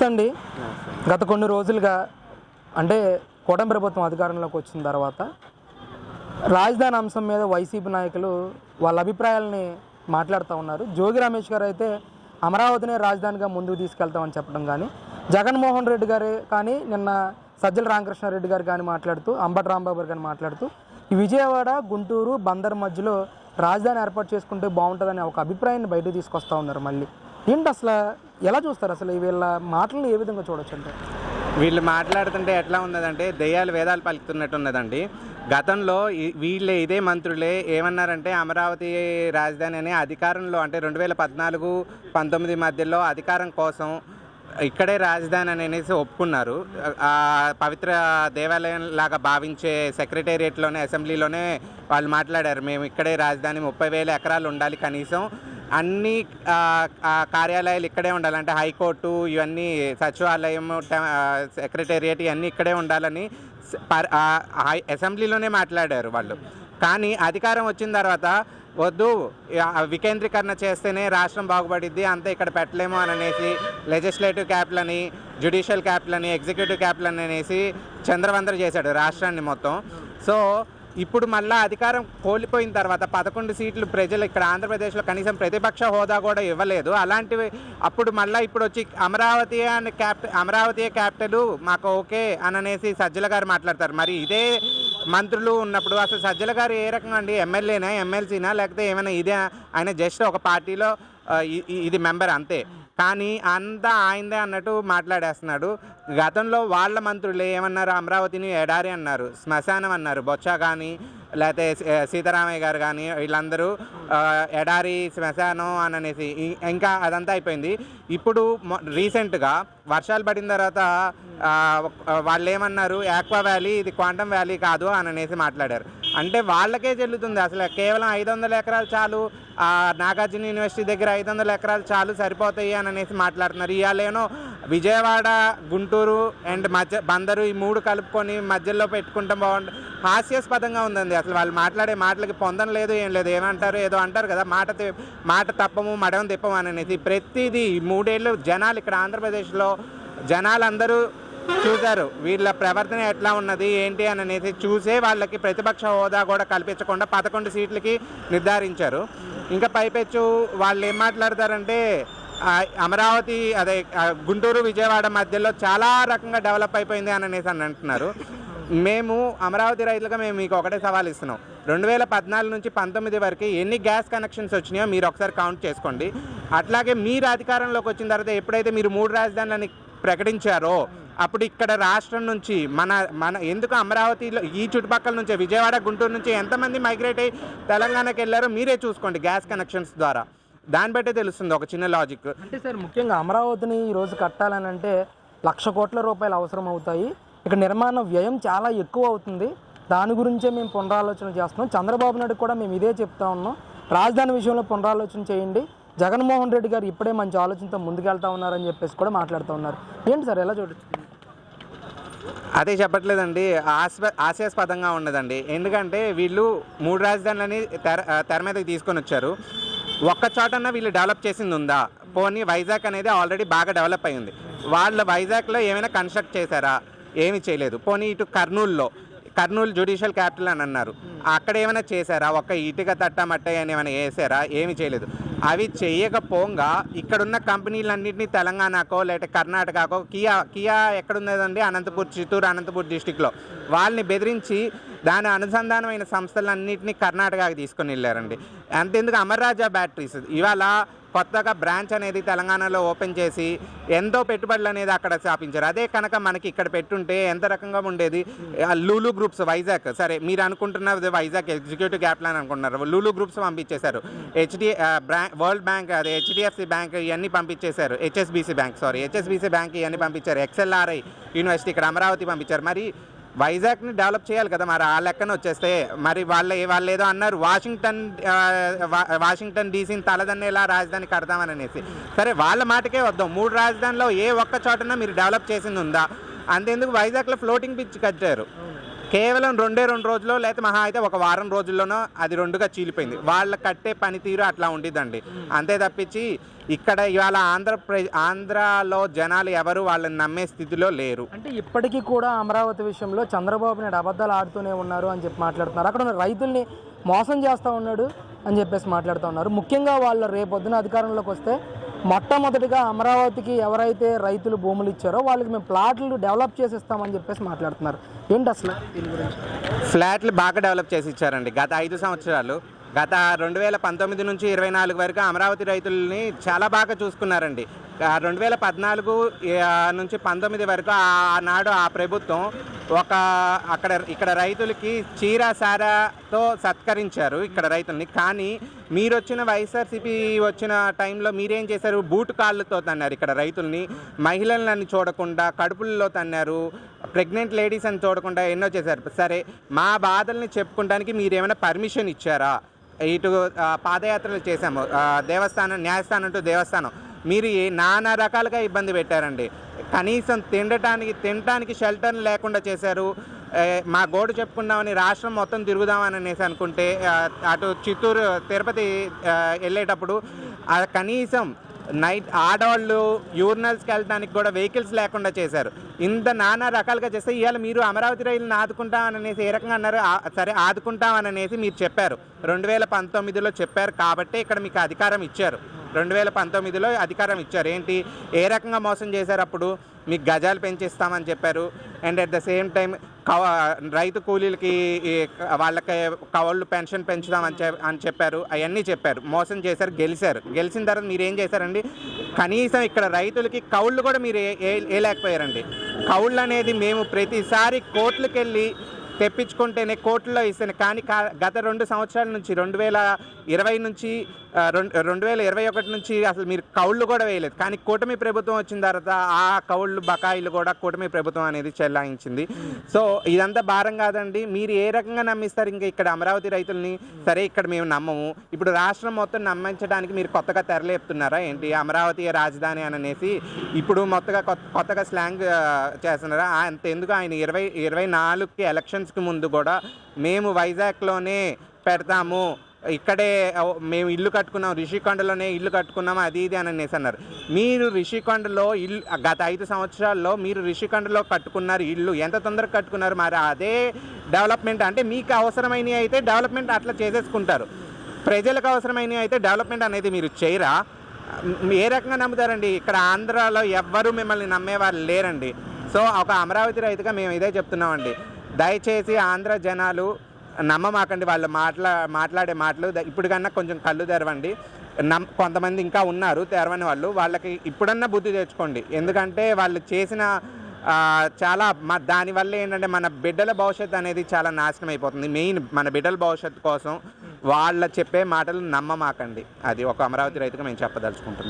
నమస్తే అండి గత కొన్ని రోజులుగా అంటే కూటమి ప్రభుత్వం అధికారంలోకి వచ్చిన తర్వాత రాజధాని అంశం మీద వైసీపీ నాయకులు వాళ్ళ అభిప్రాయాలని మాట్లాడుతూ ఉన్నారు. జోగి రమేష్ గారు అయితే అమరావతినే రాజధానిగా ముందుకు తీసుకెళ్తామని చెప్పడం కానీ జగన్మోహన్ రెడ్డి గారు కానీ నిన్న సజ్జల రామకృష్ణారెడ్డి గారు కానీ మాట్లాడుతూ అంబటి రాంబాబు గారు కానీ మాట్లాడుతూ ఈ విజయవాడ గుంటూరు బందర్ మధ్యలో రాజధాని ఏర్పాటు చేసుకుంటే బాగుంటుందని ఒక అభిప్రాయాన్ని బయటకు తీసుకొస్తా ఉన్నారు మళ్ళీ. ఏంటి అసలు ఎలా చూస్తారు? అసలు వీళ్ళ మాటలను ఏ విధంగా చూడొచ్చు అంటే? వీళ్ళు మాట్లాడుతుంటే ఎట్లా ఉన్నదంటే దెయ్యాలు వేదాలు పలుకుతున్నట్టు ఉన్నదండి. గతంలో వీళ్ళే ఇదే మంత్రులే ఏమన్నారంటే అమరావతి రాజధాని అనే అధికారంలో అంటే రెండు వేల పద్నాలుగు పంతొమ్మిది మధ్యలో అధికారం కోసం ఇక్కడే రాజధాని అనేసి ఒప్పుకున్నారు. ఆ పవిత్ర దేవాలయం లాగా భావించే సెక్రటేరియట్లోనే అసెంబ్లీలోనే వాళ్ళు మాట్లాడారు. మేము ఇక్కడే రాజధాని ముప్పై వేల ఎకరాలు ఉండాలి కనీసం. అన్ని కార్యాలయాలు ఇక్కడే ఉండాలంటే హైకోర్టు ఇవన్నీ సచివాలయం సెక్రటేరియట్ ఇవన్నీ ఇక్కడే ఉండాలని పర్- హై- అసెంబ్లీలోనే మాట్లాడారు వాళ్ళు. కానీ అధికారం వచ్చిన తర్వాత వద్దు వికేంద్రీకరణ చేస్తేనే రాష్ట్రం బాగుపడిద్ది అంతా ఇక్కడ పెట్టలేము అని అనేసి లెజిస్లేటివ్ క్యాప్లని జ్యుడిషియల్ క్యాపిటల్ ఎగ్జిక్యూటివ్ క్యాప్లని అనేసి చంద్రవందర చేశాడు రాష్ట్రాన్ని మొత్తం. సో ఇప్పుడు మళ్ళీ అధికారం కోల్పోయిన తర్వాత పదకొండు సీట్లు ప్రజలు ఇక్కడ ఆంధ్రప్రదేశ్లో కనీసం ప్రతిపక్ష హోదా కూడా ఇవ్వలేదు. అలాంటివి అప్పుడు మళ్ళీ ఇప్పుడు వచ్చి అమరావతి అని క్యాపిటల్ అమరావతి క్యాపిటల్ మాకు ఓకే అని అనేసి సజ్జల గారు మాట్లాడతారు. మరి ఇదే మంత్రులు ఉన్నప్పుడు అసలు సజ్జల గారు ఏ రకంగా అండి? ఎమ్మెల్యేనా ఎమ్మెల్సీనా? లేకపోతే ఏమైనా ఇదే ఆయన జస్ట్ ఒక పార్టీలో ఇది మెంబర్ అంతే. కానీ అంతా ఆయనదే అన్నట్టు మాట్లాడేస్తున్నాడు. గతంలో వాళ్ళ మంత్రులు ఏమన్నారు? అమరావతిని ఎడారి అన్నారు శ్మశానం అన్నారు బొచ్చ కానీ లేకపోతే సీతారామయ్య గారు కానీ వీళ్ళందరూ ఎడారి శ్మశానం అని అనేసి ఇంకా అదంతా అయిపోయింది. ఇప్పుడు రీసెంట్గా వర్షాలు పడిన తర్వాత వాళ్ళు ఏమన్నారు యాక్వా వ్యాలీ ఇది క్వాంటమ్ వ్యాలీ కాదు అని అనేసి మాట్లాడారు. అంటే వాళ్ళకే చెల్లుతుంది అసలు. కేవలం ఐదు వందల ఎకరాలు చాలు. నాగార్జున యూనివర్సిటీ దగ్గర ఐదు వందల ఎకరాలు చాలు సరిపోతాయి అని అనేసి మాట్లాడుతున్నారు. ఇవాళేనో విజయవాడ గుంటూరు అండ్ మధ్య బందరు ఈ మూడు కలుపుకొని మధ్యలో పెట్టుకుంటాం బాగుంటుంది హాస్యాస్పదంగా ఉందండి. అసలు వాళ్ళు మాట్లాడే మాటలకి పొందం లేదు ఏం లేదు. ఏమంటారు ఏదో అంటారు కదా మాట మాట తప్పము మడవం తిప్పము అని అనేసి ప్రతిదీ మూడేళ్ళు జనాలు ఇక్కడ ఆంధ్రప్రదేశ్లో జనాలందరూ చూశారు. వీళ్ళ ప్రవర్తన ఎట్లా ఉన్నది ఏంటి అని అనేసి చూసే వాళ్ళకి ప్రతిపక్ష హోదా కూడా కల్పించకుండా పదకొండు సీట్లకి నిర్ధారించారు. ఇంకా పైపెచ్చు వాళ్ళు ఏం మాట్లాడతారంటే అమరావతి అదే గుంటూరు విజయవాడ మధ్యలో చాలా రకంగా డెవలప్ అయిపోయింది అని అనేసి అని అంటున్నారు. మేము అమరావతి రైతులుగా మేము మీకు ఒకటే సవాల్ ఇస్తున్నాం. రెండు వేల పద్నాలుగు నుంచి పంతొమ్మిది వరకు ఎన్ని గ్యాస్ కనెక్షన్స్ వచ్చినాయో మీరు ఒకసారి కౌంట్ చేసుకోండి. అట్లాగే మీరు అధికారంలోకి వచ్చిన తర్వాత ఎప్పుడైతే మీరు మూడు రాజధానులని ప్రకటించారో అప్పుడు ఇక్కడ రాష్ట్రం నుంచి మన మన ఎందుకు అమరావతిలో ఈ చుట్టుపక్కల నుంచే విజయవాడ గుంటూరు నుంచి ఎంతమంది మైగ్రేట్ అయ్యి తెలంగాణకి వెళ్ళారో మీరే చూసుకోండి గ్యాస్ కనెక్షన్స్ ద్వారా. దాన్ని బట్టే తెలుస్తుంది ఒక చిన్న లాజిక్ అంటే సార్ ముఖ్యంగా అమరావతిని ఈ రోజు కట్టాలని అంటే లక్ష కోట్ల రూపాయలు అవసరం అవుతాయి. ఇక్కడ నిర్మాణ వ్యయం చాలా ఎక్కువ అవుతుంది. దాని గురించే మేము పునరాలోచన చేస్తున్నాం. చంద్రబాబు నాయుడు కూడా మేము ఇదే చెప్తా ఉన్నాం. రాజధాని విషయంలో పునరాలోచన చేయండి. జగన్మోహన్ రెడ్డి గారు ఇప్పుడే మంచి ఆలోచనతో ముందుకెళ్తా ఉన్నారని చెప్పేసి కూడా మాట్లాడుతూ ఉన్నారు. ఏంటి సార్ ఎలా చూడొచ్చు? అదే చెప్పట్లేదండి. ఆస్ప ఆశాస్పదంగా ఉన్నదండి. ఎందుకంటే వీళ్ళు మూడు రాజధానులని తెర తెర మీదకి తీసుకొని వచ్చారు ఒక్క చోటన వీళ్ళు డెవలప్ చేసింది ఉందా పోనీ వైజాగ్ అనేది ఆల్రెడీ బాగా డెవలప్ అయింది వాళ్ళ వైజాగ్లో ఏమైనా కన్స్ట్రక్ట్ చేశారా? ఏమీ చేయలేదు. పోనీ ఇటు కర్నూలులో కర్నూలు జ్యుడిషియల్ క్యాపిటల్ అని అన్నారు. అక్కడ ఏమైనా చేశారా? ఒక్క ఇటుక తట్ట మట్ట అని ఏమైనా వేసారా ఏమీ చేయలేదు. అవి చేయకపోగా ఇక్కడున్న కంపెనీలన్నింటినీ తెలంగాణకో లేకపోతే కర్ణాటకకో కియా కియా ఎక్కడున్నదండి? అనంతపూర్ చిత్తూరు అనంతపూర్ డిస్టిక్లో. వాళ్ళని బెదిరించి దాని అనుసంధానమైన సంస్థలన్నింటినీ కర్ణాటకకి తీసుకొని వెళ్ళారండి. అంతెందుకు అమర్రాజా బ్యాటరీస్. ఇవాళ కొత్తగా బ్రాంచ్ అనేది తెలంగాణలో ఓపెన్ చేసి ఎంతో పెట్టుబడులు అనేది అక్కడ స్థాపించారు. అదే కనుక మనకి ఇక్కడ పెట్టుంటే ఎంత రకంగా ఉండేది? Lulu groups Vizag. సరే మీరు అనుకుంటున్నది వైజాగ్ ఎగ్జిక్యూటివ్ గ్యాప్ ప్లాన్ అనుకుంటున్నారు. లూలు గ్రూప్స్ పంపించేశారు. హెచ్డి వరల్డ్ బ్యాంక్ అదే హెచ్డిఎఫ్సి బ్యాంక్ ఇవన్నీ పంపించేశారు. HSBC bank sorry HSBC bank ఇవన్నీ పంపించారు. ఎక్స్ఎల్ఆర్ఐ యూనివర్సిటీ ఇక్కడ అమరావతి పంపించారు. మరి వైజాగ్ని డెవలప్ చేయాలి కదా మరి ఆ లెక్కన వచ్చేస్తే. మరి వాళ్ళ వాళ్ళు ఏదో అన్నారు వాషింగ్టన్ వా- వాషింగ్టన్ డీసీని తలదన్నేలా రాజధాని కడదామని అనేసి. సరే వాళ్ళ మాటకే వద్దాం. మూడు రాజధానిలో ఏ ఒక్క చోటన మీరు డెవలప్ చేసింది ఉందా? అంతేందుకు వైజాగ్లో ఫ్లోటింగ్ పిచ్ కట్టారు. కేవలం రెండే రెండు రోజుల్లో లేకపోతే మహా అయితే ఒక వారం రోజుల్లోనో అది రెండుగా చీలిపోయింది. వాళ్ళ కట్టే పనితీరు అట్లా ఉండిద్దండి. అంతే తప్పించి ఇక్కడ ఇవాళ ఆంధ్రప్రదేశ్ ఆంధ్రాలో జనాలు ఎవరు వాళ్ళని నమ్మే స్థితిలో లేరు. అంటే ఇప్పటికీ కూడా అమరావతి విషయంలో చంద్రబాబు నాయుడు అబద్ధాలు ఆడుతూనే ఉన్నారు అని చెప్పి మాట్లాడుతున్నారు. అక్కడ ఉన్న రైతుల్ని మోసం చేస్తూ ఉన్నాడు అని చెప్పేసి మాట్లాడుతూ ఉన్నారు. ముఖ్యంగా వాళ్ళు రేపొద్దున అధికారంలోకి వస్తే మొట్టమొదటిగా అమరావతికి ఎవరైతే రైతులు భూములు ఇచ్చారో వాళ్ళకి మేము ప్లాట్లు డెవలప్ చేసి ఇస్తామని చెప్పేసి మాట్లాడుతున్నారు. ఏంటి అసలు? దీని గురించి ఫ్లాట్లు బాగా డెవలప్ చేసి ఇచ్చారండి. గత ఐదు సంవత్సరాలు గత రెండు వేల పంతొమ్మిది నుంచి ఇరవై నాలుగు వరకు అమరావతి రైతుల్ని చాలా బాగా చూసుకున్నారండి. రెండు వేల పద్నాలుగు నుంచి పంతొమ్మిది వరకు ఆ- ఆనాడు ఆ ప్రభుత్వం ఒక అక్కడ ఇక్కడ రైతులకి చీర సారాతో సత్కరించారు ఇక్కడ రైతుల్ని. కానీ మీరు వచ్చిన వైఎస్ఆర్సీపీ వచ్చిన టైంలో మీరేం చేశారు? బూటు కాళ్ళతో తన్నారు ఇక్కడ రైతుల్ని. మహిళలను చూడకుండా కడుపుల్లో తన్నారు. ప్రెగ్నెంట్ లేడీస్ అని చూడకుండా ఎన్నో చేశారు. సరే మా బాధల్ని చెప్పుకోవడానికి మీరు ఏమైనా పర్మిషన్ ఇచ్చారా? ఇటు పాదయాత్రలు చేశాము. దేవస్థానం న్యాయస్థానం టు దేవస్థానం. మీరు నానా రకాలుగా ఇబ్బంది పెట్టారండి. కనీసం తినడానికి తినడానికి షెల్టర్ లేకుండా చేశారు. మా గోడు చెప్పుకుందామని రాష్ట్రం మొత్తం తిరుగుదామని అనేసి అనుకుంటే అటు చిత్తూరు తిరుపతి వెళ్ళేటప్పుడు కనీసం నైట్ ఆడవాళ్ళు యూరినల్స్కి వెళ్ళడానికి కూడా వెహికల్స్ లేకుండా చేశారు. ఇంత నానా రకాలుగా చేస్తే ఇవాళ మీరు అమరావతి రైలుని ఆదుకుంటామని అనేసి ఏ రకంగా అన్నారు? సరే ఆదుకుంటామని అనేసి మీరు చెప్పారు. రెండు వేల పంతొమ్మిదిలో చెప్పారు కాబట్టి ఇక్కడ మీకు అధికారం ఇచ్చారు. రెండు వేల పంతొమ్మిదిలో అధికారం ఇచ్చారు. ఏంటి? ఏ రకంగా మోసం చేశారు అప్పుడు? మీకు గజాలు పెంచిస్తామని చెప్పారు. And at the same time కవ రైతు కూలీలకి వాళ్ళకి కవళ్ళు పెన్షన్ పెంచుదామని చె- అని చెప్పారు. అవన్నీ చెప్పారు. మోసం చేశారు గెలిచారు గెలిచిన తర్వాత మీరు ఏం చేశారండి? కనీసం ఇక్కడ రైతులకి కౌళ్ళు కూడా మీరు ఏ- ఏ- కౌళ్ళు అనేది మేము ప్రతిసారి కోర్టులకు వెళ్ళి తెప్పించుకుంటేనే కోర్టులో ఇస్తాను. కానీ కా- గత రెండు సంవత్సరాల నుంచి రెండు వేల ఇరవై నుంచి రెండు రెండు వేల ఇరవై ఒకటి నుంచి అసలు మీరు కౌళ్ళు కూడా వేయలేదు. కానీ కూటమి ప్రభుత్వం వచ్చిన తర్వాత ఆ కౌళ్ళు బకాయిలు కూడా కూటమి ప్రభుత్వం అనేది చెల్లాయించింది. సో ఇదంతా భారం కాదండి. మీరు ఏ రకంగా నమ్మిస్తారు ఇంకా ఇక్కడ అమరావతి రైతుల్ని? సరే ఇక్కడ మేము నమ్మము. ఇప్పుడు రాష్ట్రం మొత్తం నమ్మించడానికి మీరు కొత్తగా తెరలేపుతున్నారా ఏంటి? అమరావతి రాజధాని అని అనేసి ఇప్పుడు మొత్తగా కొత్త కొత్తగా స్లాంగ్ చేస్తున్నారా? అంతెందుకు అంత ఎందుకు ఆయన ఇరవై ఇరవై నాలుగుకి ఎలక్షన్స్కి ముందు కూడా మేము వైజాగ్లోనే పెడతాము. ఇక్కడే మేము ఇల్లు కట్టుకున్నాం రిషికొండలోనే ఇల్లు కట్టుకున్నాం అది ఇది అని అనేసి అన్నారు. మీరు రిషికొండలో ఇల్లు గత ఐదు సంవత్సరాల్లో మీరు రిషికొండలో కట్టుకున్నారు ఇల్లు. ఎంత తొందరగా కట్టుకున్నారు? మరి అదే డెవలప్మెంట్ అంటే మీకు అవసరమైనవి అయితే డెవలప్మెంట్ అట్లా చేసేసుకుంటారు. ప్రజలకు అవసరమైనవి అయితే డెవలప్మెంట్ అనేది మీరు చేయరా? ఏ రకంగా నమ్ముతారండి? ఇక్కడ ఆంధ్రాలో ఎవ్వరూ మిమ్మల్ని నమ్మేవారు లేరండి. సో ఒక అమరావతి రైతుగా మేము ఇదే చెప్తున్నామండి. దయచేసి ఆంధ్ర జనాలు నమ్మమాకండి వాళ్ళు మాట్లా మాట్లాడే మాటలు. ఇప్పుడు కన్నా కొంచెం కళ్ళు తెరవండి. నమ్ కొంతమంది ఇంకా ఉన్నారు తెరవని వాళ్ళు. వాళ్ళకి ఇప్పుడన్నా బుద్ధి తెచ్చుకోండి. ఎందుకంటే వాళ్ళు చేసిన చాలా మా దానివల్ల ఏంటంటే మన బిడ్డల భవిష్యత్తు అనేది చాలా నాశనం అయిపోతుంది. మెయిన్ మన బిడ్డల భవిష్యత్తు కోసం వాళ్ళ చెప్పే మాటలు నమ్మమాకండి. అది ఒక అమరావతి రైతుగా మేము చెప్పదలుచుకుంటున్నాం.